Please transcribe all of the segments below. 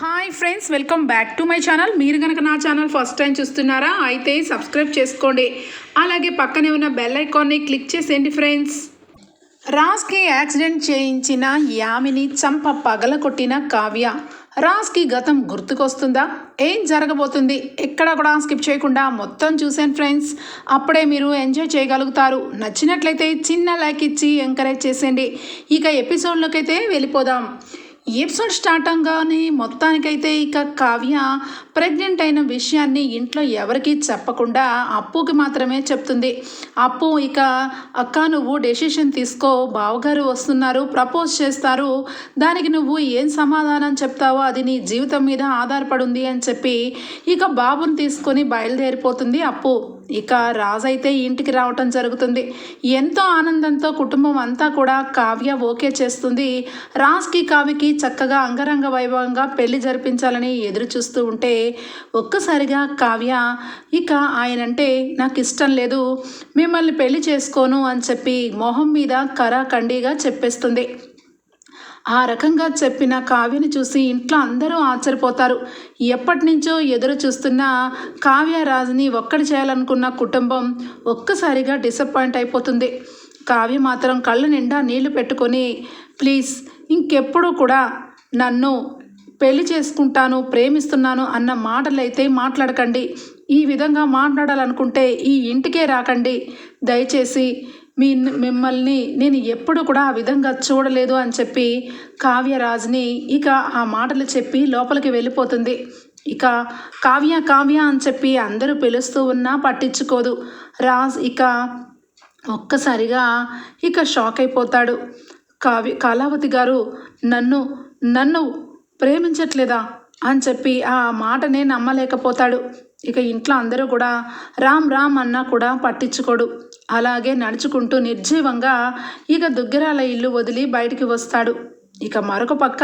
Hi friends welcome back to my channel మీరు కనుక నా ఛానల్ ఫస్ట్ టైం చూస్తున్నారా అయితే సబ్స్క్రైబ్ చేసుకోండి. అలాగే పక్కనే ఉన్న బెల్ ఐకాన్ని క్లిక్ చేసేయండి ఫ్రెండ్స్ రాజ్కి యాక్సిడెంట్ చేయించిన యామిని చంప పగల కొట్టిన కావ్య. రాజ్కి గతం గుర్తుకొస్తుందా? ఏం జరగబోతుంది? ఎక్కడ కూడా స్కిప్ చేయకుండా మొత్తం చూసాను ఫ్రెండ్స్ అప్పుడే మీరు ఎంజాయ్ చేయగలుగుతారు. నచ్చినట్లయితే చిన్న లైక్ ఇచ్చి ఎంకరేజ్ చేసేయండి. ఇక ఎపిసోడ్లోకి అయితే వెళ్ళిపోదాం. ఎపిసోడ్ స్టార్ట్ అవగానే మొత్తానికైతే ఇక కావ్య ప్రెగ్నెంట్ అయిన విషయాన్ని ఇంట్లో ఎవరికీ చెప్పకుండా అప్పుకి మాత్రమే చెప్తుంది. అప్పు ఇక అక్క నువ్వు డెసిషన్ తీసుకో బావగారు వస్తున్నారు ప్రపోజ్ చేస్తారు. దానికి నువ్వు ఏం సమాధానం చెప్తావో అది నీ జీవితం మీద ఆధారపడి అని చెప్పి ఇక బాబుని తీసుకొని బయలుదేరిపోతుంది అప్పు. ఇక రాజైతే ఇంటికి రావటం జరుగుతుంది. ఎంతో ఆనందంతో కుటుంబం అంతా కూడా కావ్య ఓకే చేస్తుంది. రాజ్కి కావ్యకి చక్కగా అంగరంగ వైభవంగా పెళ్ళి జరిపించాలని ఎదురు చూస్తూ ఉంటే ఒక్కసారిగా కావ్య ఇక ఆయనంటే నాకు ఇష్టం లేదు. మిమ్మల్ని పెళ్ళి చేసుకోను అని చెప్పి మొహం మీద కరాఖండిగా చెప్పేస్తుంది. ఆ రకంగా చెప్పిన కావ్యని చూసి ఇంట్లో అందరూ ఆశ్చర్యపోతారు. ఎప్పటి నుంచో ఎదురు చూస్తున్న కావ్యరాజుని ఒక్కడి చేయాలనుకున్న కుటుంబం ఒక్కసారిగా డిసప్పాయింట్ అయిపోతుంది. కావ్య మాత్రం కళ్ళ నిండా నీళ్ళు పెట్టుకొని ప్లీజ్ ఇంకెప్పుడు కూడా నన్ను పెళ్ళి చేసుకుంటాను ప్రేమిస్తున్నాను అన్న మాటలైతే మాట్లాడకండి. ఈ విధంగా మాట్లాడాలనుకుంటే ఈ ఇంటికే రాకండి. దయచేసి మీ మిమ్మల్ని నేను ఎప్పుడు కూడా ఆ విధంగా చూడలేదు అని చెప్పి కావ్యరాజ్ని ఇక ఆ మాటలు చెప్పి లోపలికి వెళ్ళిపోతుంది. ఇక కావ్య కావ్య అని చెప్పి అందరూ పిలుస్తూ ఉన్నా పట్టించుకోదు. రాజ్ ఇక ఒక్కసారిగా ఇక షాక్ అయిపోతాడు. కావ్య కళావతి గారు నన్ను నన్ను ప్రేమించట్లేదా? అని చెప్పి ఆ మాటనే నమ్మలేకపోతాడు. ఇక ఇంట్లో అందరూ కూడా రామ్ రామ్ అన్నా కూడా పట్టించుకోడు. అలాగే నడుచుకుంటూ నిర్జీవంగా ఇక దుగ్గిరాల ఇల్లు వదిలి బయటికి వస్తాడు. ఇక మరొక పక్క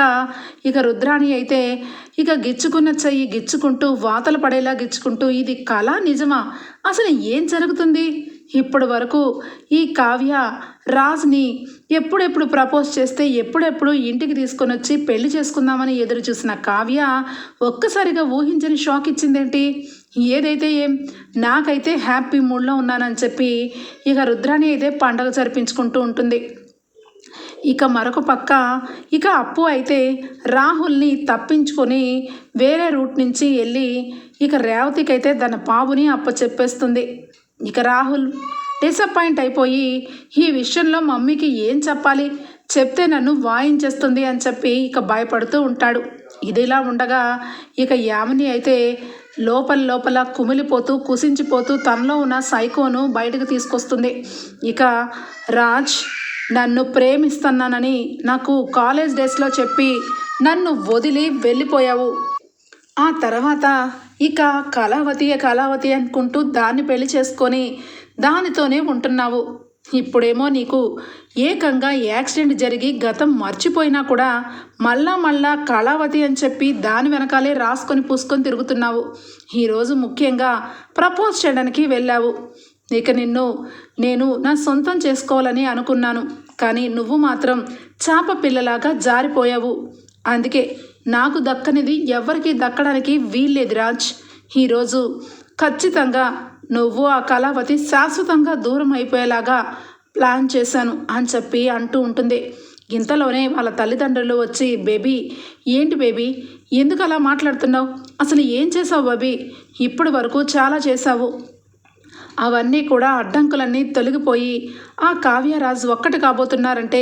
ఇక రుద్రాణి అయితే ఇక గిచ్చుకున్న చెయ్యి గిచ్చుకుంటూ వాతలు పడేలా గిచ్చుకుంటూ ఇది కళ నిజమా? అసలు ఏం జరుగుతుంది? ఇప్పటి వరకు ఈ కావ్య రాజ్ని ఎప్పుడెప్పుడు ప్రపోజ్ చేస్తే ఎప్పుడెప్పుడు ఇంటికి తీసుకొని వచ్చి పెళ్ళి చేసుకుందామని ఎదురు చూసిన కావ్య ఒక్కసారిగా ఊహించని షాక్ ఇచ్చిందేంటి? ఏదైతే ఏం నాకైతే హ్యాపీ మూడ్లో ఉన్నానని చెప్పి ఇక రుద్రాణి అయితే పండగ జరిపించుకుంటూ ఉంటుంది. ఇక మరొక పక్క ఇక అప్పు అయితే రాహుల్ని తప్పించుకొని వేరే రూట్ నుంచి వెళ్ళి ఇక రేవతికి అయితే తన బాబుని అప్ప చెప్పేస్తుంది. ఇక రాహుల్ డిసప్పాయింట్ అయిపోయి ఈ విషయంలో మమ్మీకి ఏం చెప్పాలి? చెప్తే నన్ను వాయించేస్తుంది అని చెప్పి ఇక భయపడుతూ ఉంటాడు. ఇదిలా ఉండగా ఇక యామిని అయితే లోపల లోపల కుమిలిపోతూ కుసించిపోతూ తనలో ఉన్న సైకోను బయటకు తీసుకొస్తుంది. ఇక రాజ్ నన్ను ప్రేమిస్తున్నానని నాకు కాలేజ్ డేస్లో చెప్పి నన్ను వదిలి వెళ్ళిపోయావు. ఆ తర్వాత ఇక కళావతి కళావతి అనుకుంటూ దాన్ని పెళ్ళి చేసుకొని దానితోనే ఉంటున్నావు. ఇప్పుడేమో నీకు ఏకంగా యాక్సిడెంట్ జరిగి గతం మర్చిపోయినా కూడా మళ్ళా మళ్ళా కళావతి అని చెప్పి దాని వెనకాలే రాసుకొని పూసుకొని తిరుగుతున్నావు. ఈరోజు ముఖ్యంగా ప్రపోజ్ చేయడానికి వెళ్ళావు. ఇక నిన్ను నేను నా సొంతం చేసుకోవాలని అనుకున్నాను. కానీ నువ్వు మాత్రం చాప పిల్లలాగా జారిపోయావు. అందుకే నాకు దక్కనిది ఎవరికి దక్కడానికి వీల్లేదు రాజ్. ఈరోజు ఖచ్చితంగా నువ్వు ఆ కళావతి శాశ్వతంగా దూరం అయిపోయేలాగా ప్లాన్ చేశాను అని చెప్పి అంటూ ఉంటుంది. ఇంతలోనే వాళ్ళ తల్లిదండ్రులు వచ్చి బేబీ ఏంటి బేబీ? ఎందుకు అలా మాట్లాడుతున్నావు? అసలు ఏం చేసావు బేబీ? ఇప్పటి వరకు చాలా చేసావు అవన్నీ కూడా అడ్డంకులన్నీ తొలగిపోయి ఆ కావ్యరాజు ఒక్కటి కాబోతున్నారంటే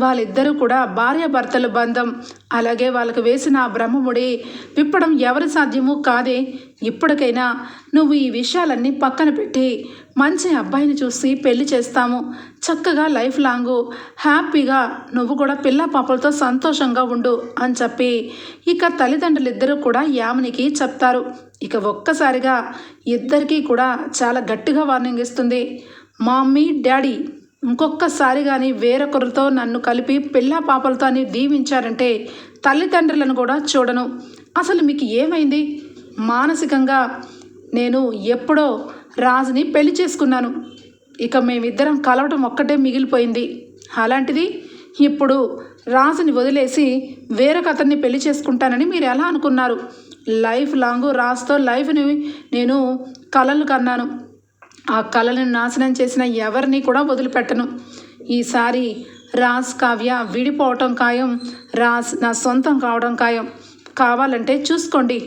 వాళ్ళిద్దరూ కూడా భార్యాభర్తల బంధం. అలాగే వాళ్ళకు వేసిన ఆ బ్రహ్మముడి విప్పడం ఎవరి సాధ్యమూ కాదే. ఇప్పటికైనా నువ్వు ఈ విషయాలన్నీ పక్కన పెట్టి మంచి అబ్బాయిని చూసి పెళ్ళి చేస్తాము. చక్కగా లైఫ్ లాంగ్ హ్యాపీగా నువ్వు కూడా పిల్ల పాపలతో సంతోషంగా ఉండు అని చెప్పి ఇక తల్లిదండ్రులు ఇద్దరు కూడా యామినికి చెప్తారు. ఇక ఒక్కసారిగా ఇద్దరికీ కూడా చాలా గట్టిగా వార్నింగ్ ఇస్తుంది. మమ్మీ డాడీ ఇంకొకసారి కానీ వేరొకరితో నన్ను కలిపి పిల్ల పాపలతో అని దీవించారంటే తల్లిదండ్రులను కూడా చూడను. అసలు మీకు ఏమైంది? మానసికంగా నేను ఎప్పుడో రాజుని పెళ్ళి చేసుకున్నాను. ఇక మేమిద్దరం కలవటం ఒక్కటే మిగిలిపోయింది. అలాంటిది ఇప్పుడు రాజుని వదిలేసి వేరొక అతన్ని పెళ్ళి చేసుకుంటానని మీరు ఎలా అనుకున్నారు? లైఫ్ లాంగ్ రాజుతో లైఫ్ని నేను కలలు కన్నాను. ఆ కళలను నాశనం చేసిన ఎవరిని కూడా వదిలిపెట్టను. ఈసారి రాజ్ కావ్య విడిపోవటం ఖాయం రాజ్ నా సొంతం కావడం ఖాయం. కావాలంటే చూసుకోండి.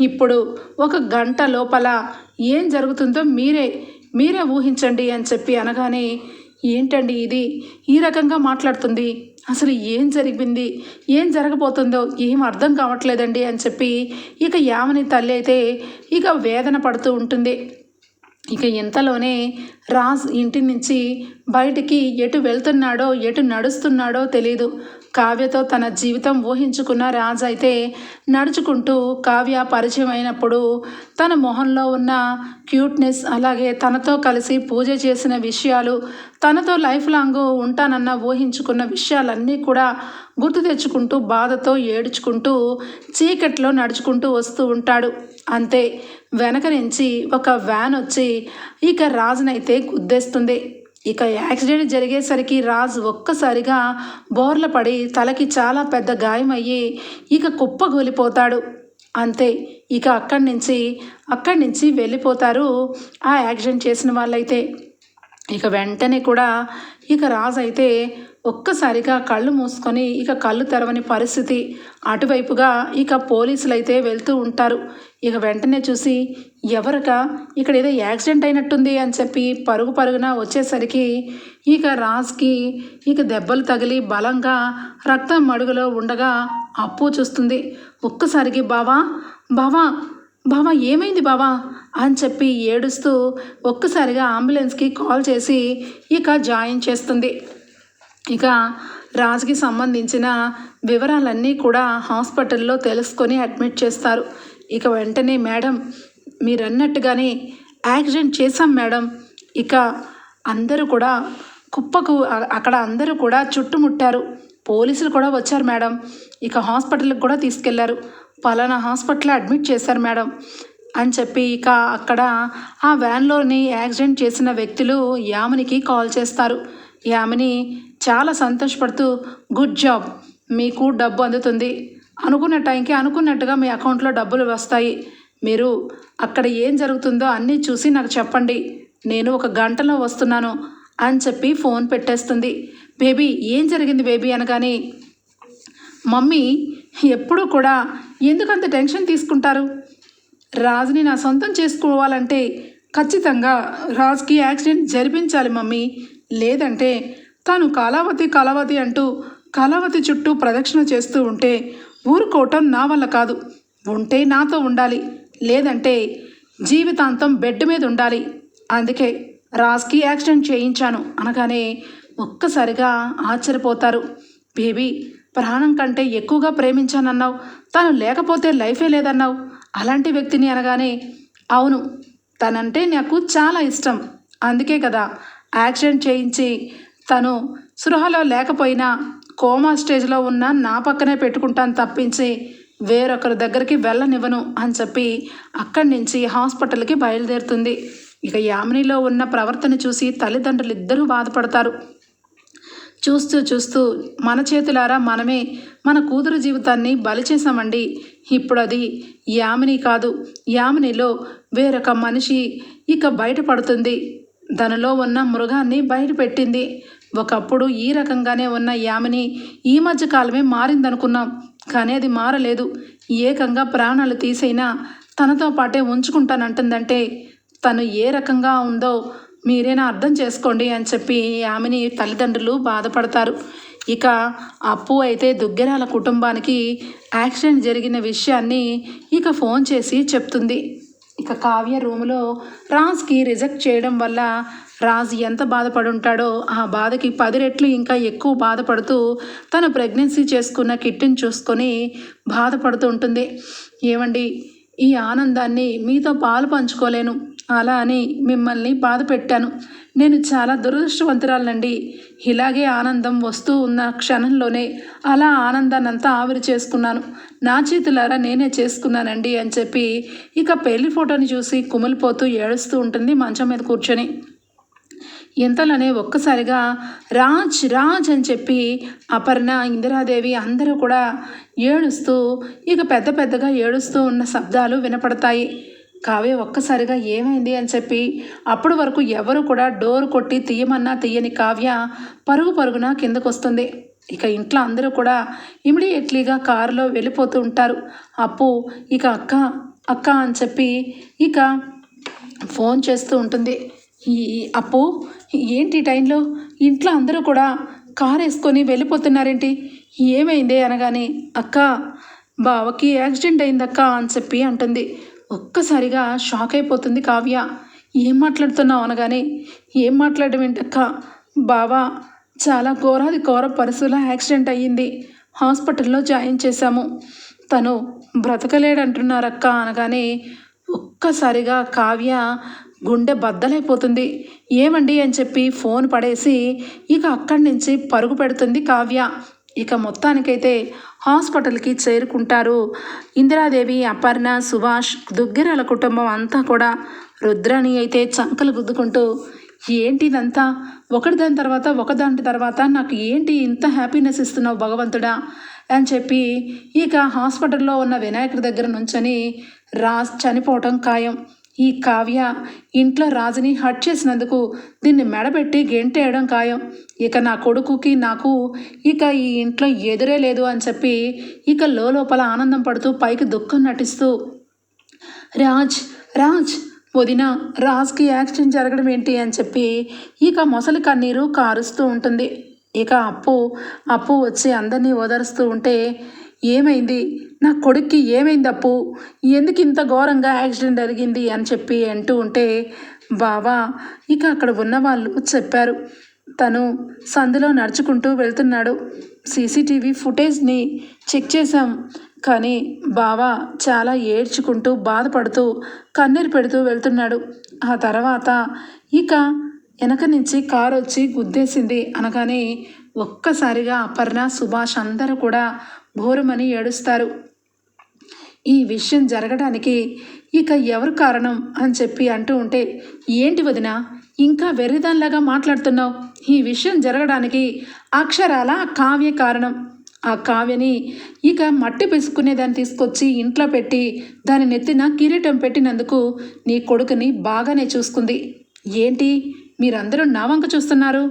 ఇప్పుడు ఒక గంట లోపల ఏం జరుగుతుందో మీరే మీరే ఊహించండి అని చెప్పి అనగానే ఏంటండి ఇది? ఈ రకంగా మాట్లాడుతుంది. అసలు ఏం జరిగింది? ఏం జరగబోతుందో ఏం అర్థం కావట్లేదండి అని చెప్పి ఇక యామని తల్లి అయితే ఇక వేదన పడుతూ ఉంటుంది. ఇక ఇంతలోనే రాజ్ ఇంటి నుంచి బయటికి ఎటు వెళ్తున్నాడో ఎటు నడుస్తున్నాడో తెలీదు. కావ్యతో తన జీవితం ఊహించుకున్న రాజ్ అయితే నడుచుకుంటూ కావ్య పరిచయం అయినప్పుడు తన మొహంలో ఉన్న క్యూట్నెస్ అలాగే తనతో కలిసి పూజ చేసిన విషయాలు తనతో లైఫ్ లాంగ్ ఉంటానన్న ఊహించుకున్న విషయాలన్నీ కూడా గుర్తు తెచ్చుకుంటూ బాధతో ఏడుచుకుంటూ చీకట్లో నడుచుకుంటూ వస్తూ ఉంటాడు. అంతే. వెనక నుంచి ఒక వ్యాన్ వచ్చి ఇక రాజునైతే గుద్దేస్తుంది. ఇక యాక్సిడెంట్ జరిగేసరికి రాజు ఒక్కసారిగా బోర్ల పడి తలకి చాలా పెద్ద గాయమయ్యి ఇక కుప్పగూలిపోతాడు అంతే ఇక అక్కడి నుంచి అక్కడి నుంచి వెళ్ళిపోతారు ఆ యాక్సిడెంట్ చేసిన వాళ్ళైతే. ఇక వెంటనే కూడా ఇక రాజు అయితే ఒక్కసారిగా కళ్ళు మూసుకొని ఇక కళ్ళు తెరవని పరిస్థితి. అటువైపుగా ఇక పోలీసులు అయితే వెళ్తూ ఉంటారు. ఇక వెంటనే చూసి ఎవరక? ఇక్కడ ఏదో యాక్సిడెంట్ అయినట్టుంది అని చెప్పి పరుగు పరుగున వచ్చేసరికి ఇక రాజ్కి ఇక దెబ్బలు తగిలి బలంగా రక్తం మడుగులో ఉండగా అప్పు చూస్తుంది. ఒక్కసారికి బావా బావా బావా ఏమైంది బావా? అని చెప్పి ఏడుస్తూ ఒక్కసారిగా అంబులెన్స్కి కాల్ చేసి ఇక జాయిన్ చేస్తుంది. ఇక రాజుకి సంబంధించిన వివరాలన్నీ కూడా హాస్పిటల్లో తెలుసుకొని అడ్మిట్ చేస్తారు. ఇక వెంటనే మేడం మీరు అన్నట్టుగానే యాక్సిడెంట్ చేశాం మేడం. ఇక అందరూ కూడా కుప్పకు అక్కడ అందరూ కూడా చుట్టుముట్టారు. పోలీసులు కూడా వచ్చారు మేడం. ఇక హాస్పిటల్కి కూడా తీసుకెళ్ళారు. పలానా హాస్పిటల్లో అడ్మిట్ చేశారు మేడం అని చెప్పి ఇక అక్కడ ఆ వ్యాన్లోని యాక్సిడెంట్ చేసిన వ్యక్తులు యామినికి కాల్ చేస్తారు. యామిని చాలా సంతోషపడుతూ గుడ్ జాబ్ మీకు డబ్బు అందుతుంది. అనుకున్న టైంకి అనుకున్నట్టుగా మీ అకౌంట్లో డబ్బులు వస్తాయి. మీరు అక్కడ ఏం జరుగుతుందో అన్నీ చూసి నాకు చెప్పండి. నేను ఒక గంటలో వస్తున్నాను అని చెప్పి ఫోన్ పెట్టేస్తుంది. బేబీ ఏం జరిగింది బేబీ? అనగానే మమ్మీ ఎప్పుడూ కూడా ఎందుకంత టెన్షన్ తీసుకుంటారు? రాజుని నా సొంతం చేసుకోవాలంటే ఖచ్చితంగా రాజుకి యాక్సిడెంట్ జరిపించాలి మమ్మీ. లేదంటే తాను కాలావతి కాలావతి అంటూ కళావతి చుట్టూ ప్రదక్షిణ చేస్తూ ఉంటే ఊరుకోవటం నా వల్ల కాదు. ఉంటే నాతో ఉండాలి. లేదంటే జీవితాంతం బెడ్ మీద ఉండాలి. అందుకే రాజ్కి యాక్సిడెంట్ చేయించాను అనగానే ఒక్కసారిగా ఆశ్చర్యపోతారు. బేబీ ప్రాణం కంటే ఎక్కువగా ప్రేమించానన్నావు. తను లేకపోతే లైఫే లేదన్నావు. అలాంటి వ్యక్తిని అనగానే అవును తనంటే నాకు చాలా ఇష్టం. అందుకే కదా యాక్సిడెంట్ చేయించి తను సృహలో లేకపోయినా కోమా స్టేజ్లో ఉన్న నా పక్కనే పెట్టుకుంటాను తప్పించి వేరొకరి దగ్గరికి వెళ్ళనివ్వను అని చెప్పి అక్కడి నుంచి హాస్పిటల్కి బయలుదేరుతుంది. ఇక యామినిలో ఉన్న ప్రవర్తన చూసి తల్లిదండ్రులు ఇద్దరూ బాధపడతారు. చూస్తూ చూస్తూ మన చేతులారా మనమే మన కూతురు జీవితాన్ని బలి చేశామండి. ఇప్పుడు అది యామిని కాదు యామినిలో వేరొక మనిషి ఇక బయటపడుతుంది. దానిలో ఉన్న మృగాన్ని బయటపెట్టింది. ఒకప్పుడు ఈ రకంగానే ఉన్న యామిని ఈ మధ్య కాలమే మారిందనుకున్నాం కానీ అది మారలేదు. ఏకంగా ప్రాణాలు తీసైనా తనతో పాటే ఉంచుకుంటానంటుందంటే తను ఏ రకంగా ఉందో మీరేనా అర్థం చేసుకోండి అని చెప్పి ఆమెని తల్లిదండ్రులు బాధపడతారు. ఇక అప్పు అయితే దుగ్గెరాల కుటుంబానికి యాక్సిడెంట్ జరిగిన విషయాన్ని ఇక ఫోన్ చేసి చెప్తుంది. ఇక కావ్య రూములో రాజ్కి రిజెక్ట్ చేయడం వల్ల రాజు ఎంత బాధపడుంటాడో ఆ బాధకి పది రెట్లు ఇంకా ఎక్కువ బాధపడుతూ తను ప్రెగ్నెన్సీ చేసుకున్న కిట్టిని చూసుకొని బాధపడుతూ ఉంటుంది ఏమండి ఈ ఆనందాన్ని మీతో పాలు పంచుకోలేను. అలా అని మిమ్మల్ని బాధ పెట్టాను. నేను చాలా దురదృష్టవంతురాలండి ఇలాగే ఆనందం వస్తూ ఉన్న క్షణంలోనే అలా ఆనందాన్ని అంతా ఆవిరి చేసుకున్నాను. నా చేతులారా నేనే చేసుకున్నానండి అని చెప్పి ఇక పెళ్ళి ఫోటోని చూసి కుమిలిపోతూ ఏడుస్తూ ఉంటుంది మంచం మీద కూర్చొని. ఎంతలోనే ఒక్కసారిగా రాజ్ రాజ్ అని చెప్పి అపర్ణ ఇందిరాదేవి అందరూ కూడా ఏడుస్తూ ఇక పెద్ద పెద్దగా ఏడుస్తూ ఉన్న శబ్దాలు వినపడతాయి. కావే ఒక్కసారిగా ఏమైంది అని చెప్పి అప్పటి వరకు ఎవరు కూడా డోర్ కొట్టి తీయమన్నా తీయని కావ్య పరుగు పరుగున కిందకొస్తుంది. ఇక ఇంట్లో అందరూ కూడా ఇమిడియట్లీగా కారులో వెళ్ళిపోతూ ఉంటారు. అప్పు ఇక అక్క అక్క అని చెప్పి ఇక ఫోన్ చేస్తూ ఉంటుంది. ఈ అప్పు? ఏంటి ఈ టైంలో? ఇంట్లో అందరూ కూడా కారు వేసుకొని వెళ్ళిపోతున్నారేంటి? ఏమైంది అనగానే అక్క బావకి యాక్సిడెంట్ అయిందక్క అని చెప్పి అంటుంది. ఒక్కసారిగా షాక్ అయిపోతుంది కావ్య. ఏం మాట్లాడుతున్నావు? అనగానే ఏం మాట్లాడడం ఏంటక్క? బావా చాలా ఘోరాది ఘోర పరిస్థితుల్లో యాక్సిడెంట్ అయ్యింది. హాస్పిటల్లో జాయిన్ చేశాము. తను బ్రతకలేడంటున్నారక్క అనగానే ఒక్కసారిగా కావ్య గుండె బద్దలైపోతుంది. ఏమండి అని చెప్పి ఫోన్ పడేసి ఇక అక్కడి నుంచి పరుగు పెడుతుంది కావ్య. ఇక మొత్తానికైతే హాస్పిటల్కి చేరుకుంటారు. ఇందిరాదేవి అపర్ణ సుభాష్ దుగ్గిరాల కుటుంబం అంతా కూడా రుద్రాని అయితే చంకలు గుద్దుకుంటూ ఏంటి ఇదంతా ఒకటి దాని తర్వాత ఒకదాని తర్వాత నాకు ఏంటి ఇంత హ్యాపీనెస్ ఇస్తున్నావు భగవంతుడా? అని చెప్పి ఇక హాస్పిటల్లో ఉన్న వినాయకుడి దగ్గర నుంచని రాజ్ చనిపోవటం ఖాయం. ఈ కావ్య ఇంట్లో రాజుని హట్ చేసినందుకు దీన్ని మెడబెట్టి గెంటేయడం ఖాయం. ఇక నా కొడుకుకి నాకు ఇక ఈ ఇంట్లో ఎదురే లేదు అని చెప్పి ఇక లోపల ఆనందం పడుతూ పైకి దుఃఖం నటిస్తూ రాజ్ రాజ్ వదిన రాజ్కి యాక్సిడెంట్ జరగడం ఏంటి? అని చెప్పి ఇక మొసలి కన్నీరు కారుస్తూ ఉంటుంది. ఇక అప్పు అప్పు వచ్చి అందరినీ ఓదరుస్తూ ఉంటే ఏమైంది? నా కొడుక్కి ఏమైంది అప్పు ఎందుకు ఇంత ఘోరంగా యాక్సిడెంట్ జరిగింది అని చెప్పి అంటూ ఉంటే బావా ఇక అక్కడ ఉన్న వాళ్ళు చెప్పారు. తను సందులో నడుచుకుంటూ వెళ్తున్నాడు. సీసీటీవీ ఫుటేజ్ని చెక్ చేశాం. కానీ బావా చాలా ఏడ్చుకుంటూ బాధపడుతూ కన్నీరు పెడుతూ వెళ్తున్నాడు. ఆ తర్వాత ఇక వెనక నుంచి కారు వచ్చి గుద్దేసింది. అనగానే ఒక్కసారిగా అపర్ణ సుభాష్ అందరూ కూడా భోరుమని ఏడుస్తారు. ఈ విషయం జరగడానికి ఇక ఎవరు కారణం అని చెప్పి అంటూ ఉంటే ఏంటి వదిన ఇంకా వెర్రిదానిలాగా మాట్లాడుతున్నావు? ఈ విషయం జరగడానికి అక్షరాల కావ్య కారణం? ఆ కావ్యని ఇక మట్టి పిసుకునేదాన్ని తీసుకొచ్చి ఇంట్లో పెట్టి దాని నెత్తిన కిరీటం పెట్టినందుకు నీ కొడుకుని బాగానే చూసుకుంది. ఏంటి? మీరందరూ నా వంక చూస్తున్నారు?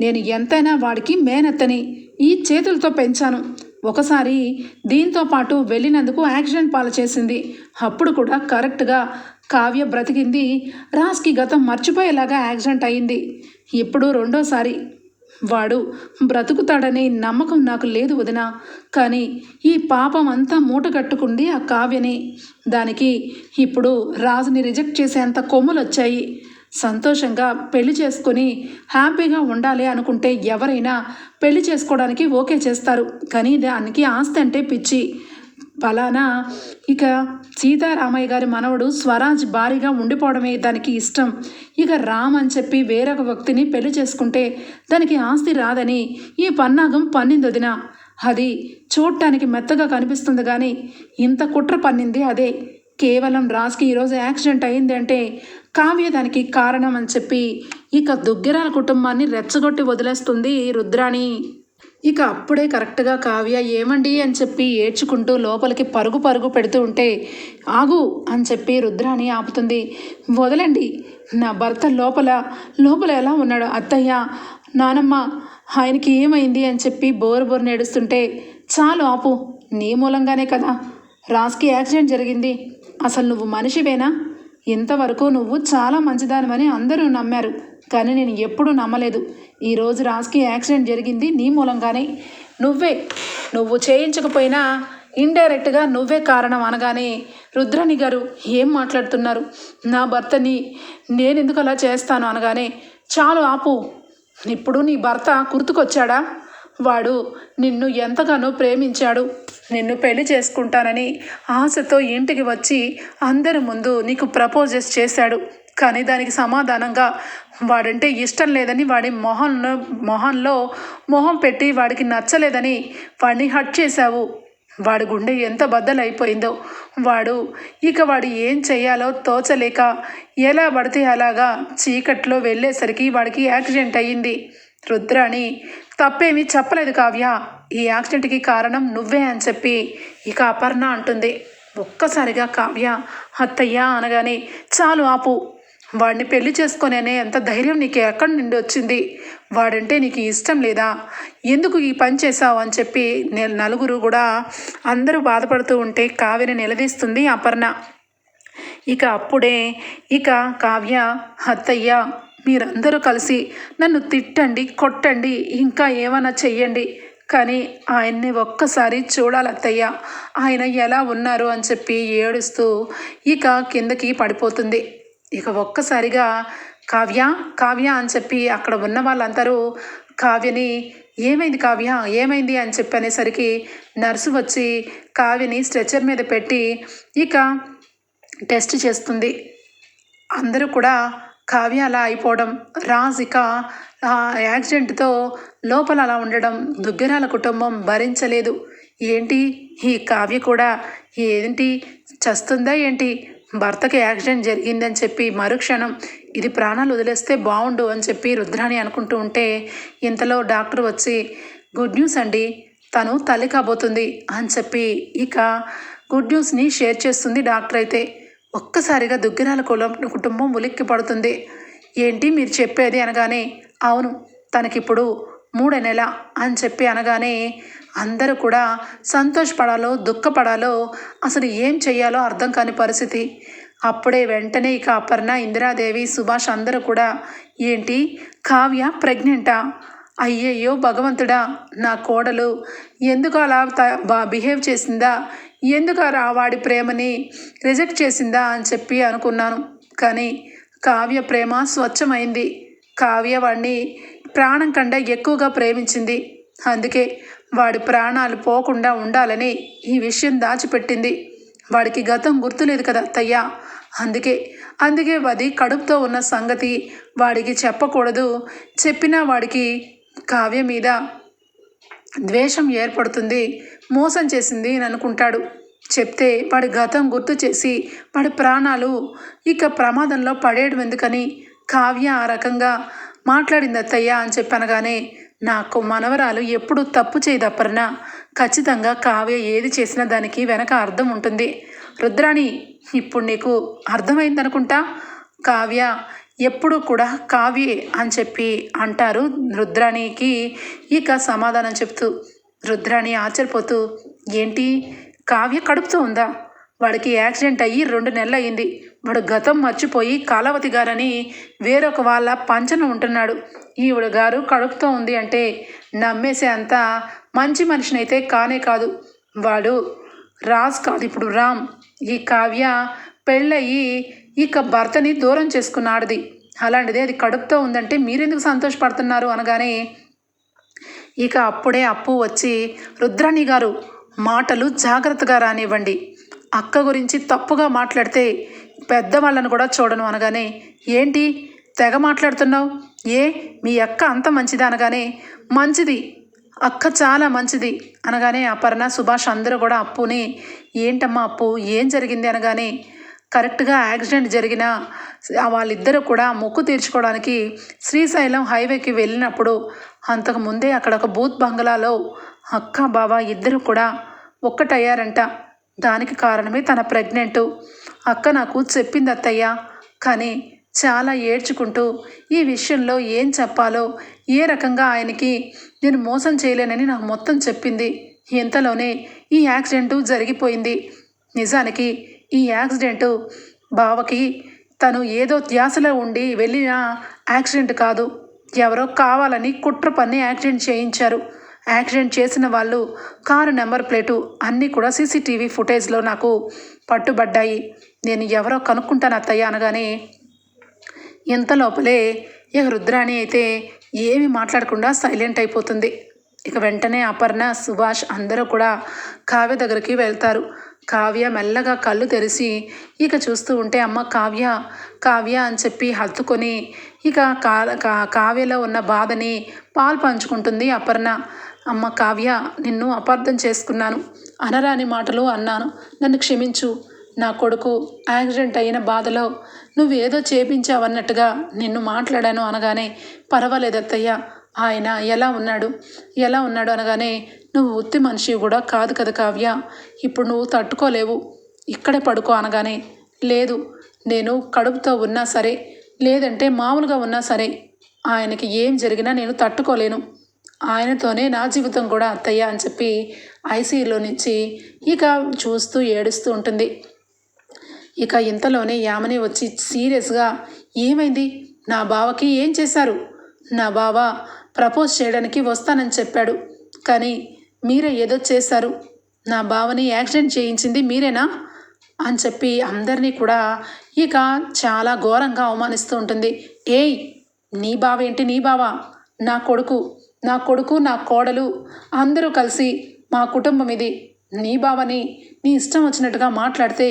నేను ఎంతైనా వాడికి మేనత్తని ఈ చేతులతో పెంచాను. ఒకసారి దీంతో పాటు వెళ్ళినందుకు యాక్సిడెంట్ పాలు చేసింది. అప్పుడు కూడా కరెక్ట్గా కావ్య బ్రతికింది. రాజ్కి గతం మర్చిపోయేలాగా యాక్సిడెంట్ అయింది ఇప్పుడు రెండోసారి. వాడు బ్రతుకుతాడనే నమ్మకం నాకు లేదు వదిన. కానీ ఈ పాపం అంతా మూట కట్టుకుంది ఆ కావ్యని. దానికి ఇప్పుడు రాజుని రిజెక్ట్ చేసేంత కొమ్ములు వచ్చాయి సంతోషంగా పెళ్ళి చేసుకొని హ్యాపీగా ఉండాలి అనుకుంటే ఎవరైనా పెళ్ళి చేసుకోవడానికి ఓకే చేస్తారు. కానీ దానికి ఆస్తి అంటే పిచ్చి. ఫలానా? ఇక సీతారామయ్య గారి మనవడు స్వరాజ్ భారీగా ఉండిపోవడమే దానికి ఇష్టం. ఇక రామ్ అని చెప్పి వేరొక వ్యక్తిని పెళ్ళి చేసుకుంటే దానికి ఆస్తి రాదని ఈ పన్నాగం పన్నిందొదిన అది చూడటానికి మెత్తగా కనిపిస్తుంది కానీ ఇంత కుట్ర పన్నింది అదే. కేవలం రాజ్కి ఈరోజు యాక్సిడెంట్ అయింది అంటే కావ్య దానికి కారణం అని చెప్పి ఇక దుగ్గిరాల కుటుంబాన్ని రెచ్చగొట్టి వదిలేస్తుంది రుద్రాణి. ఇక అప్పుడే కరెక్ట్గా కావ్య ఏమండి అని చెప్పి ఏడ్చుకుంటూ లోపలికి పరుగు పరుగు పెడుతూ ఉంటే ఆగు అని చెప్పి రుద్రాణి ఆపుతుంది. వదలండి నా భర్త లోపల లోపల ఎలా ఉన్నాడు అత్తయ్య? నానమ్మ ఆయనకి ఏమైంది అని చెప్పి బోరు బోరు నేడుస్తుంటే చాలు ఆపు నీ మూలంగానే కదా. రాజ్కి యాక్సిడెంట్ జరిగింది. అసలు నువ్వు మనిషివేనా? ఇంతవరకు నువ్వు చాలా మంచిదానివని అందరూ నమ్మారు కానీ నేను ఎప్పుడూ నమ్మలేదు. ఈరోజు రాజ్కి యాక్సిడెంట్ జరిగింది నీ మూలంగానే. నువ్వే నువ్వు చేయించకపోయినా ఇండైరెక్ట్గా నువ్వే కారణం అనగానే రుద్రాణి గారు ఏం మాట్లాడుతున్నారు? నా భర్తని నేను ఎందుకు అలా చేస్తాను అనగానే చాలు ఆపు ఇప్పుడు నీ భర్త గుర్తుకొచ్చాడా? వాడు నిన్ను ఎంతగానో ప్రేమించాడు. నిన్ను పెళ్ళి చేసుకుంటానని ఆశతో ఇంటికి వచ్చి అందరి ముందు నీకు ప్రపోజెస్ చేశాడు. కానీ దానికి సమాధానంగా వాడంటే ఇష్టం లేదని వాడి మొహంలో మొహంలో మొహం పెట్టి వాడికి నచ్చలేదని వాడిని హట్ చేశావు. వాడి గుండె ఎంత బద్దలైపోయిందో. వాడు ఇక వాడు ఏం చేయాలో తోచలేక ఎలా పడితే అలాగా చీకట్లో వెళ్ళేసరికి వాడికి యాక్సిడెంట్ అయ్యింది. రుద్రాణి తప్పేమీ చెప్పలేదు కావ్య. ఈ యాక్సిడెంట్కి కారణం నువ్వే అని చెప్పి ఇక అపర్ణ అంటుంది. ఒక్కసారిగా కావ్య అత్తయ్య అనగానే చాలు ఆపు. వాడిని పెళ్ళి చేసుకునేనే ఎంత ధైర్యం నీకు ఎక్కడి నుండి వచ్చింది? వాడంటే నీకు ఇష్టం లేదా? ఎందుకు ఈ పని చేసావు అని చెప్పి నలుగురు కూడా అందరూ బాధపడుతూ ఉంటే కావ్యని నిలదీస్తుంది అపర్ణ. ఇక అప్పుడే ఇక కావ్య అత్తయ్య మీరందరూ కలిసి నన్ను తిట్టండి కొట్టండి ఇంకా ఏమైనా చెయ్యండి. కానీ ఆయన్ని ఒక్కసారి చూడాలత్తయ్య. ఆయన ఎలా ఉన్నారు అని చెప్పి ఏడుస్తూ ఇక కిందకి పడిపోతుంది. ఇక ఒక్కసారిగా కావ్య కావ్య అని చెప్పి అక్కడ ఉన్న వాళ్ళందరూ కావ్యని ఏమైంది కావ్య? ఏమైంది? అని చెప్పి అనేసరికి నర్సు వచ్చి కావ్యని స్ట్రెచర్ మీద పెట్టి ఇక టెస్ట్ చేస్తుంది. అందరూ కూడా కావ్య అలా అయిపోవడం రాజ్ ఇక ఆ యాక్సిడెంట్తో లోపల అలా ఉండడం దుగ్గరాల కుటుంబం భరించలేదు. ఏంటి? ఈ కావ్య కూడా ఏంటి? చస్తుందా ఏంటి? భర్తకి యాక్సిడెంట్ జరిగిందని చెప్పి మరుక్షణం ఇది ప్రాణాలు వదిలేస్తే బాగుండు అని చెప్పి రుద్రాణి అనుకుంటూ ఉంటే ఇంతలో డాక్టర్ వచ్చి గుడ్ న్యూస్ అండి తను తల్లి కాబోతుంది అని చెప్పి ఇక గుడ్ న్యూస్ని షేర్ చేస్తుంది డాక్టర్ అయితే. ఒక్కసారిగా దుగ్గిరాల కులం కుటుంబం ఉలిక్కి పడుతుంది. ఏంటి మీరు చెప్పేది అనగానే అవును తనకిప్పుడు మూడో నెల అని చెప్పి అనగానే అందరూ కూడా సంతోషపడాలో దుఃఖపడాలో అసలు ఏం చేయాలో అర్థం కాని పరిస్థితి. అప్పుడే వెంటనే ఇక అపర్ణ ఇందిరాదేవి సుభాష్ అందరూ కూడా ఏంటి కావ్య ప్రెగ్నెంటా? అయ్యయ్యో భగవంతుడా నా కోడలు ఎందుకు అలా త- బా బిహేవ్ చేసిందా? ఎందుకు వాడి ప్రేమని రిజెక్ట్ చేసిందా అని చెప్పి అనుకున్నాను. కానీ కావ్య ప్రేమ స్వచ్ఛమైంది. కావ్య వాడిని ప్రాణం కంటే ఎక్కువగా ప్రేమించింది. అందుకే వాడి ప్రాణాలు పోకుండా ఉండాలని ఈ విషయం దాచిపెట్టింది. వాడికి గతం గుర్తులేదు కదా అత్తయ్య అందుకే అందుకే అది కడుపుతో ఉన్న సంగతి వాడికి చెప్పకూడదు. చెప్పినా వాడికి కావ్య మీద ద్వేషం ఏర్పడుతుంది. మోసం చేసింది అని అనుకుంటాడు. చెప్తే వాడి గతం గుర్తు చేసి వాడి ప్రాణాలు ఇక ప్రమాదంలో పడేయడం ఎందుకని కావ్య ఆ రకంగా మాట్లాడింది అత్తయ్య అని చెప్పనగానే నాకు మనవరాలు ఎప్పుడు తప్పు చేయదప్పరన ఖచ్చితంగా కావ్య ఏది చేసినా దానికి వెనక అర్థం ఉంటుంది. రుద్రాణి ఇప్పుడు నీకు అర్థమైందనుకుంటా కావ్య ఎప్పుడు కూడా కావ్యే అని చెప్పి అంటారు రుద్రాణికి ఇక సమాధానం చెప్తూ. రుద్రాణి ఆశ్చర్యపోతూ ఏంటి కావ్య కడుపుతో ఉందా? వాడికి యాక్సిడెంట్ అయ్యి రెండు నెలలు అయింది వాడు గతం మర్చిపోయి కాలవతి గారని వేరొక వాళ్ళ పంచన ఉంటున్నాడు. ఈవిడ గారు కడుపుతో ఉంది అంటే నమ్మేసే అంత మంచి మనిషినైతే కానే కాదు. వాడు రాజ్ కాదు ఇప్పుడు రామ్. ఈ కావ్య పెళ్ళయి ఇక భర్తని దూరం చేసుకున్నాడుది. అలాంటిది అది కడుపుతో ఉందంటే మీరెందుకు సంతోషపడుతున్నారు అనగానే ఇక అప్పుడే అప్పు వచ్చి రుద్రాణి గారు మాటలు జాగ్రత్తగా రానివ్వండి. అక్క గురించి తప్పుగా మాట్లాడితే పెద్దవాళ్ళను కూడా చూడను అనగానే ఏంటి? తెగ మాట్లాడుతున్నావు? ఏ? మీ అక్క అంత మంచిది? అనగానే మంచిది. అక్క చాలా మంచిది. అనగానే అపర్ణ సుభాష్ అందరూ కూడా అప్పుని ఏంటమ్మా అప్పు? ఏం జరిగింది? అనగానే కరెక్ట్గా యాక్సిడెంట్ జరిగిన వాళ్ళిద్దరూ కూడా మొక్కు తీర్చుకోవడానికి శ్రీశైలం హైవేకి వెళ్ళినప్పుడు అంతకు ముందే అక్కడ ఒక బూత్ బంగ్లాలో అక్క బావ ఇద్దరు కూడా ఒక్కటయ్యారంట. దానికి కారణమే తన ప్రెగ్నెంటు. అక్క నాకు చెప్పింది అత్తయ్య. కానీ చాలా ఏడ్చుకుంటూ ఈ విషయంలో ఏం చెప్పాలో ఏ రకంగా ఆయనకి నేను మోసం చేయలేనని నాకు మొత్తం చెప్పింది. ఇంతలోనే ఈ యాక్సిడెంటు జరిగిపోయింది. నిజానికి ఈ యాక్సిడెంటు బావకి తను ఏదో ధ్యాసలో ఉండి వెళ్ళిన యాక్సిడెంట్ కాదు. ఎవరో కావాలని కుట్ర పని యాక్సిడెంట్ చేయించారు. యాక్సిడెంట్ చేసిన వాళ్ళు కారు నెంబర్ ప్లేటు అన్నీ కూడా సీసీటీవీ ఫుటేజ్లో నాకు పట్టుబడ్డాయి. నేను ఎవరో కనుక్కుంటాను అత్తయ్య అనగానే ఇంత లోపలే ఇక రుద్రాణి అయితే ఏమి మాట్లాడకుండా సైలెంట్ అయిపోతుంది. ఇక వెంటనే అపర్ణ సుభాష్ అందరూ కూడా కావ్య దగ్గరికి వెళ్తారు. కావ్య మెల్లగా కళ్ళు తెరిచి ఇక చూస్తూ ఉంటే అమ్మ కావ్య కావ్య అని చెప్పి హత్తుకొని ఇక కా కా- కావ్యలో ఉన్న బాధని పాలు పంచుకుంటుంది అపర్ణ. అమ్మ కావ్య నిన్ను అపార్థం చేసుకున్నాను. అనరాని మాటలు అన్నాను. నన్ను క్షమించు. నా కొడుకు యాక్సిడెంట్ అయిన బాధలో నువ్వేదో చేపించావన్నట్టుగా నిన్ను మాట్లాడాను అనగానే పర్వాలేదు అత్తయ్య. ఆయన ఎలా ఉన్నాడు? ఎలా ఉన్నాడు అనగానే నువ్వు ఉత్తి మనిషి కూడా కాదు కదా కావ్య. ఇప్పుడు నువ్వు తట్టుకోలేవు. ఇక్కడే పడుకో అనగానే లేదు. నేను కడుపుతో ఉన్నా సరే లేదంటే మామూలుగా ఉన్నా సరే ఆయనకి ఏం జరిగినా నేను తట్టుకోలేను. ఆయనతోనే నా జీవితం కూడా అత్తయ్య అని చెప్పి ఐసీయూలో నుంచి ఇక చూస్తూ ఏడుస్తూ ఉంటుంది. ఇక ఇంతలోనే యామని వచ్చి సీరియస్గా ఏమైంది? నా బావకి ఏం చేశారు? నా బావ ప్రపోజ్ చేయడానికి వస్తానని చెప్పాడు. కానీ మీరే ఏదో చేశారు. నా బావని యాక్సిడెంట్ చేయించింది మీరేనా? అని చెప్పి అందరినీ కూడా ఇక చాలా ఘోరంగా అవమానిస్తూ ఉంటుంది. ఏయ్ నీ బావ ఏంటి నీ బావా? నా కొడుకు నా కొడుకు నా కోడలు అందరూ కలిసి మా కుటుంబం ఇది. నీ బావని నీ ఇష్టం వచ్చినట్టుగా మాట్లాడితే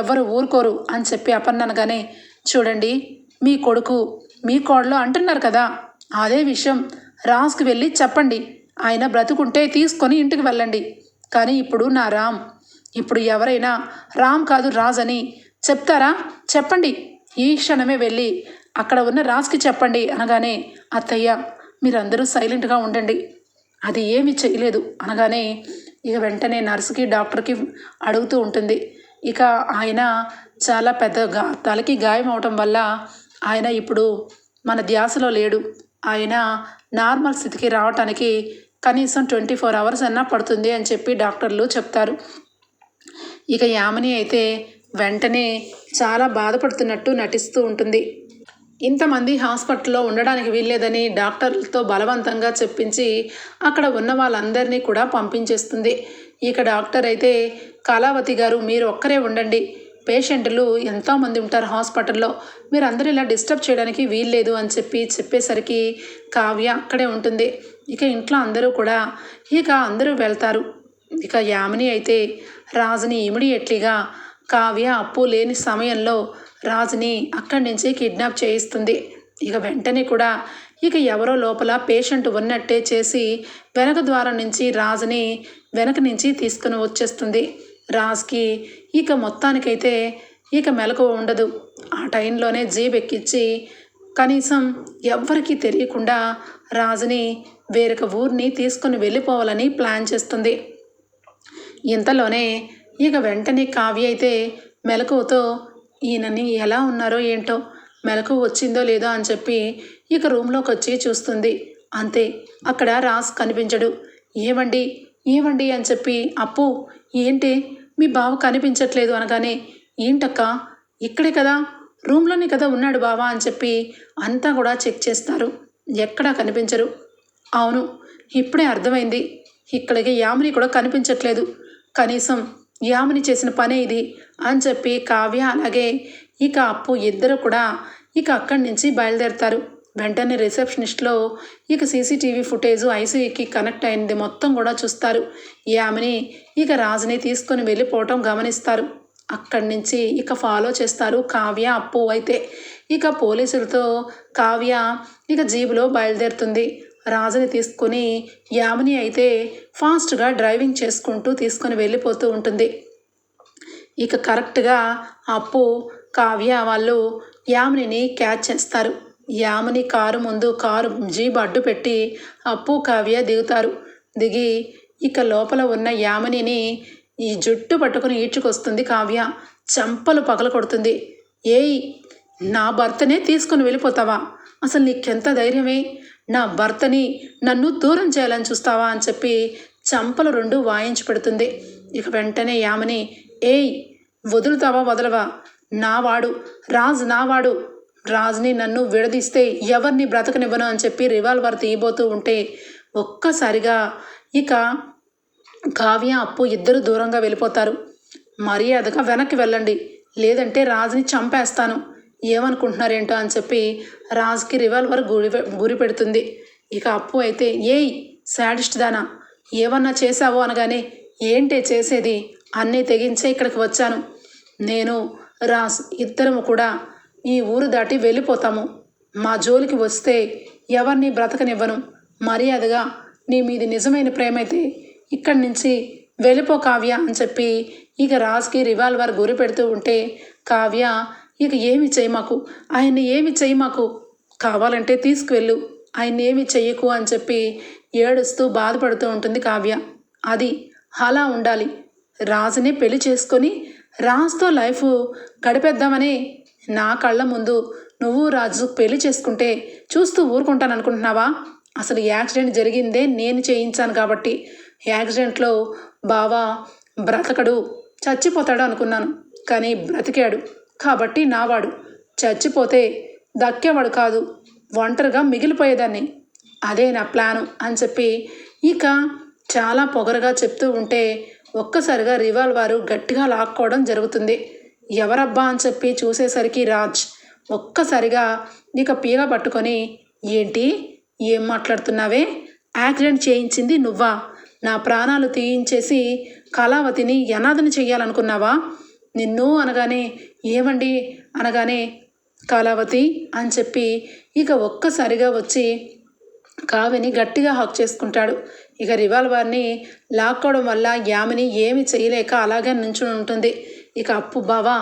ఎవ్వరు ఊరుకోరు అని చెప్పి అపన్ననగానే చూడండి మీ కొడుకు మీ కోడలు అంటున్నారు కదా అదే విషయం రాస్కి వెళ్ళి చెప్పండి. ఆయన బ్రతుకుంటే తీసుకొని ఇంటికి వెళ్ళండి. కానీ ఇప్పుడు నా రామ్ ఇప్పుడు ఎవరైనా రామ్ కాదు రాజ్ అని చెప్తారా? చెప్పండి. ఈ క్షణమే వెళ్ళి అక్కడ ఉన్న రాజ్కి చెప్పండి అనగానే అత్తయ్య మీరందరూ సైలెంట్గా ఉండండి. అది ఏమీ చేయలేదు. అనగానే ఇక వెంటనే నర్సుకి డాక్టర్కి అడుగుతూ ఉంటుంది. ఇక ఆయన చాలా పెద్ద గా తలకి గాయం అవటం వల్ల ఆయన ఇప్పుడు మన ధ్యాసలో లేడు. ఆయన నార్మల్ స్థితికి రావటానికి కనీసం ట్వంటీ ఫోర్ అవర్స్ అన్నా పడుతుంది అని చెప్పి డాక్టర్లు చెప్తారు. ఇక యామిని అయితే వెంటనే చాలా బాధపడుతున్నట్టు నటిస్తూ ఉంటుంది. ఇంతమంది హాస్పిటల్లో ఉండడానికి వీల్లేదని డాక్టర్లతో బలవంతంగా చెప్పించి అక్కడ ఉన్న వాళ్ళందరినీ కూడా పంపించేస్తుంది. ఇక డాక్టర్ అయితే కళావతి గారు మీరు ఒక్కరే ఉండండి. పేషెంట్లు ఎంతోమంది ఉంటారు హాస్పిటల్లో. మీరు ఇలా డిస్టర్బ్ చేయడానికి వీల్లేదు అని చెప్పి చెప్పేసరికి కావ్య అక్కడే ఉంటుంది. ఇక ఇంట్లో అందరూ కూడా ఇక అందరూ వెళ్తారు. ఇక యామిని అయితే రాజుని ఇమిడియట్లీగా కావ్య అప్పు లేని సమయంలో రాజుని అక్కడి నుంచి కిడ్నాప్ చేయిస్తుంది. ఇక వెంటనే కూడా ఇక ఎవరో లోపల పేషెంట్ ఉన్నట్టే చేసి వెనక ద్వారం నుంచి రాజుని వెనక నుంచి తీసుకుని వచ్చేస్తుంది. రాజుకి ఇక మొత్తానికైతే ఇక మెలకువ ఉండదు. ఆ టైంలోనే జీబ్ ఎక్కించి కనీసం ఎవ్వరికీ తెలియకుండా రాజుని వేరొక ఊరిని తీసుకుని వెళ్ళిపోవాలని ప్లాన్ చేస్తుంది. ఇంతలోనే ఇక వెంటనే కావ్య అయితే మెలకువతో ఈయనని ఎలా ఉన్నారో ఏంటో మెలకువ వచ్చిందో లేదో అని చెప్పి ఇక రూమ్లోకి వచ్చి చూస్తుంది. అంతే అక్కడ రాస్ కనిపించడు. ఏమండి ఏమండి అని చెప్పి అప్పు ఏంటి మీ బావ కనిపించట్లేదు అనగానే ఏంటక్క ఇక్కడే కదా రూమ్లోనే కదా ఉన్నాడు బావా అని చెప్పి అంతా కూడా చెక్ చేస్తారు. ఎక్కడా కనిపించరు. అవును ఇప్పుడే అర్థమైంది. ఇక్కడికి యామిని కూడా కనిపించట్లేదు. కనీసం యామిని చేసిన పనే ఇది అని చెప్పి కావ్య అలాగే ఇక అప్పు ఇద్దరు కూడా ఇక అక్కడి నుంచి బయలుదేరుతారు. వెంటనే రిసెప్షనిస్ట్లో ఇక సీసీటీవీ ఫుటేజ్ ఐసీయూకి కనెక్ట్ అయింది. మొత్తం కూడా చూస్తారు. యామిని ఇక రాజుని తీసుకొని వెళ్ళిపోవటం గమనిస్తారు. అక్కడి నుంచి ఇక ఫాలో చేస్తారు కావ్య అప్పు అయితే. ఇక పోలీసులతో కావ్య ఇక జీబులో బయలుదేరుతుంది. రాజుని తీసుకొని యామిని అయితే ఫాస్ట్గా డ్రైవింగ్ చేసుకుంటూ తీసుకొని వెళ్ళిపోతూ ఉంటుంది. ఇక కరెక్ట్గా అప్పు కావ్య వాళ్ళు యామినిని క్యాచ్ చేస్తారు. యామిని కారు ముందు కారు జీబ్ అడ్డు పెట్టి అప్పు కావ్య దిగుతారు. దిగి ఇక లోపల ఉన్న యామినిని ఈ జుట్టు పట్టుకుని ఈడ్చుకొస్తుంది కావ్య. చంపలు పగల కొడుతుంది. ఏయ్ నా భర్తనే తీసుకుని వెళ్ళిపోతావా? అసలు నీకెంత ధైర్యమే? నా భర్తని నన్ను దూరం చేయాలని చూస్తావా అని చెప్పి చంపలు రెండు వాయించి పెడుతుంది. ఇక వెంటనే యామని ఏయ్ వదులుతావా వదలవా? నావాడు రాజు నావాడు రాజుని నన్ను విడదీస్తే ఎవరిని బ్రతకనివ్వను అని చెప్పి రివాల్వర్ తీయబోతూ ఉంటే ఒక్కసారిగా ఇక కావ్య అప్పు ఇద్దరు దూరంగా వెళ్ళిపోతారు. మర్యాదగా వెనక్కి వెళ్ళండి. లేదంటే రాజుని చంపేస్తాను. ఏమనుకుంటున్నారేంటో అని చెప్పి రాజుకి రివాల్వర్ గురి గురి పెడుతుంది. ఇక అప్పు అయితే ఏయ్ శాడిస్ట్ దానా ఏమన్నా చేశావో అనగానే ఏంటే చేసేది? అన్నీ తెగించే ఇక్కడికి వచ్చాను. నేను రాజ్ ఇద్దరము కూడా ఈ ఊరు దాటి వెళ్ళిపోతాము. మా జోలికి వస్తే ఎవరిని బ్రతకనివ్వను. మర్యాదగా నీ మీది నిజమైన ప్రేమ అయితే ఇక్కడి నుంచి వెళ్ళిపో కావ్య అని చెప్పి ఇక రాజ్కి రివాల్వర్ గురి పెడుతూ ఉంటే కావ్య ఇక ఏమి చేయి మాకు? ఆయన్ని ఏమి చెయ్యి మాకు? కావాలంటే తీసుకువెళ్ళు. ఆయన్ని ఏమి చెయ్యకు అని చెప్పి ఏడుస్తూ బాధపడుతూ ఉంటుంది కావ్య. అది అలా ఉండాలి. రాజుని పెళ్ళి చేసుకొని రాజుతో లైఫ్ గడిపేద్దామని నా కళ్ళ ముందు నువ్వు రాజు పెళ్ళి చేసుకుంటే చూస్తూ ఊరుకుంటాను అనుకుంటున్నావా అసలు యాక్సిడెంట్ జరిగిందే నేను చేయించాను కాబట్టి. యాక్సిడెంట్లో బావా బ్రతకడు చచ్చిపోతాడు అనుకున్నాను. కానీ బ్రతికాడు. కాబట్టి నావాడు చచ్చిపోతే దక్కేవాడు కాదు ఒంటరిగా మిగిలిపోయేదాన్ని. అదే నా ప్లాను అని చెప్పి ఇక చాలా పొగరగా చెప్తూ ఉంటే ఒక్కసారిగా రివాల్వారు గట్టిగా లాక్కోవడం జరుగుతుంది. ఎవరబ్బా అని చెప్పి చూసేసరికి రాజ్ ఒక్కసారిగా ఇక పీగ పట్టుకొని ఏంటి? ఏం మాట్లాడుతున్నావే? యాక్సిడెంట్ చేయించింది నువ్వా? నా ప్రాణాలు తీయించేసి కళావతిని ఎనాదని చెయ్యాలనుకున్నావా? నిన్ను అనగానే ఏమండి? అనగానే కళావతి అని చెప్పి ఇక ఒక్కసారిగా వచ్చి కావిని గట్టిగా హక్ చేసుకుంటాడు. ఇక రివాల్వర్ని లాక్కోవడం వల్ల యామిని ఏమి చేయలేక అలాగే నించుని ఉంటుంది. ఇక అప్పు బావా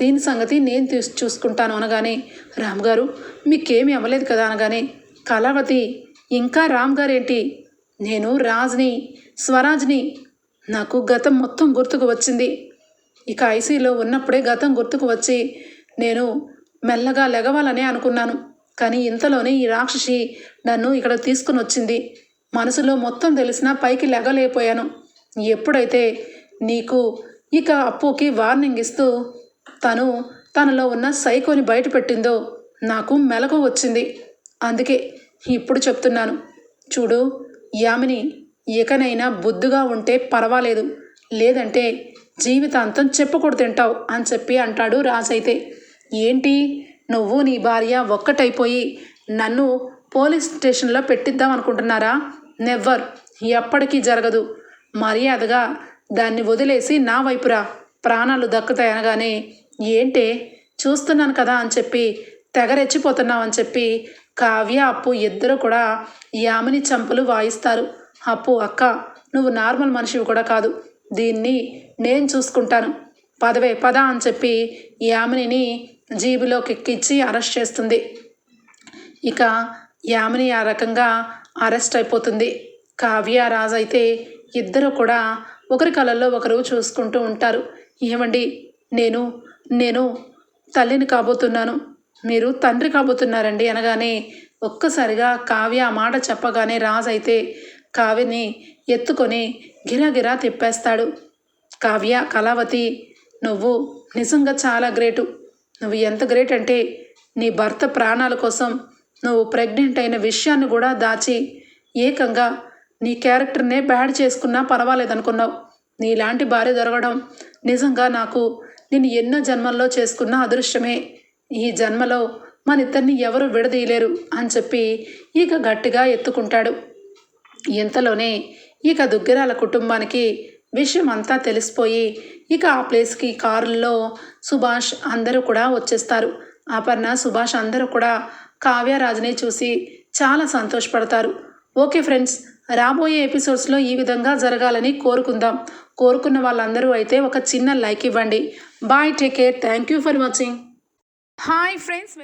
దీని సంగతి నేను తీసి చూసుకుంటాను అనగానే రామ్ గారు మీకేమీ అవ్వలేదు కదా అనగానే కళావతి ఇంకా రామ్ గారేంటి? నేను రాజ్ని స్వరాజ్ని నాకు గతం మొత్తం గుర్తుకు వచ్చింది. ఇక ఐసీలో ఉన్నప్పుడే గతం గుర్తుకు వచ్చి నేను మెల్లగా లెగవాలనే అనుకున్నాను. కానీ ఇంతలోనే ఈ రాక్షసి నన్ను ఇక్కడ తీసుకుని వచ్చింది మనసులో మొత్తం తెలిసినా పైకి లెగలేకపోయాను. ఎప్పుడైతే నీకు ఇక అప్పుకి వార్నింగ్ ఇస్తూ తను తనలో ఉన్న సైకోని బయటపెట్టిందో నాకు మెలకు వచ్చింది. అందుకే ఇప్పుడు చెప్తున్నాను. చూడు యామిని ఇకనైనా బుద్ధుగా ఉంటే పర్వాలేదు. లేదంటే జీవితాంతం చెప్పుకొడు తింటావు అని చెప్పి అంటాడు రాజైతే ఏంటి? నువ్వు నీ భార్య ఒక్కటైపోయి నన్ను పోలీస్ స్టేషన్లో పెట్టిద్దాం అనుకుంటున్నారా? నెవ్వర్. ఎప్పటికీ జరగదు. మర్యాదగా దాన్ని వదిలేసి నా వైపురా. ప్రాణాలు దక్కుతాయి అనగానే ఏంటే? చూస్తున్నాను కదా అని చెప్పి తెగరెచ్చిపోతున్నావు అని చెప్పి కావ్య అప్పు ఇద్దరు కూడా యామిని చంపలు వాయిస్తారు. అప్పు అక్క నువ్వు నార్మల్ మనిషివి కూడా కాదు. దీన్ని నేను చూసుకుంటాను. పదవే పద అని చెప్పి యామినిని జీబులోకి ఎక్కించి అరెస్ట్ చేస్తుంది. ఇక యామిని ఆ రకంగా అరెస్ట్ అయిపోతుంది. కావ్య రాజ్ అయితే ఇద్దరు కూడా ఒకరి కళల్లో ఒకరు చూసుకుంటూ ఉంటారు. ఏమండి? నేను నేను తల్లిని కాబోతున్నాను. మీరు తండ్రి కాబోతున్నారండి అనగానే ఒక్కసారిగా కావ్య మాట చెప్పగానే రాజు అయితే కావ్యని ఎత్తుకొని గిరాగిరా తిప్పేస్తాడు. కావ్య కళావతి నువ్వు నిజంగా చాలా గ్రేటు. నువ్వు ఎంత గ్రేట్ అంటే నీ భర్త ప్రాణాల కోసం నువ్వు ప్రెగ్నెంట్ అయిన విషయాన్ని కూడా దాచి ఏకంగా నీ క్యారెక్టర్నే బ్యాడ్ చేసుకున్నా పర్వాలేదనుకున్నావు నీలాంటి భార్య దొరకడం నిజంగా నాకు నేను ఎన్నో జన్మల్లో చేసుకున్న అదృష్టమే. ఈ జన్మలో మన ఇద్దరిని ఎవరు విడదీయలేరు అని చెప్పి ఇక గట్టిగా ఎత్తుకుంటాడు. ఇంతలోనే ఇక దుగ్గిరాల కుటుంబానికి విషయం అంతా తెలిసిపోయి ఇక ఆ ప్లేస్కి కారుల్లో సుభాష్ అందరూ కూడా వచ్చేస్తారు. అపర్ణ సుభాష్ అందరూ కూడా కావ్యరాజుని చూసి చాలా సంతోషపడతారు. ఓకే ఫ్రెండ్స్ రాబోయే ఎపిసోడ్స్లో ఈ విధంగా జరగాలని కోరుకుందాం. కోరుకున్న వాళ్ళందరూ అయితే ఒక చిన్న లైక్ ఇవ్వండి. Bye take care. Thank you for watching. Hi friends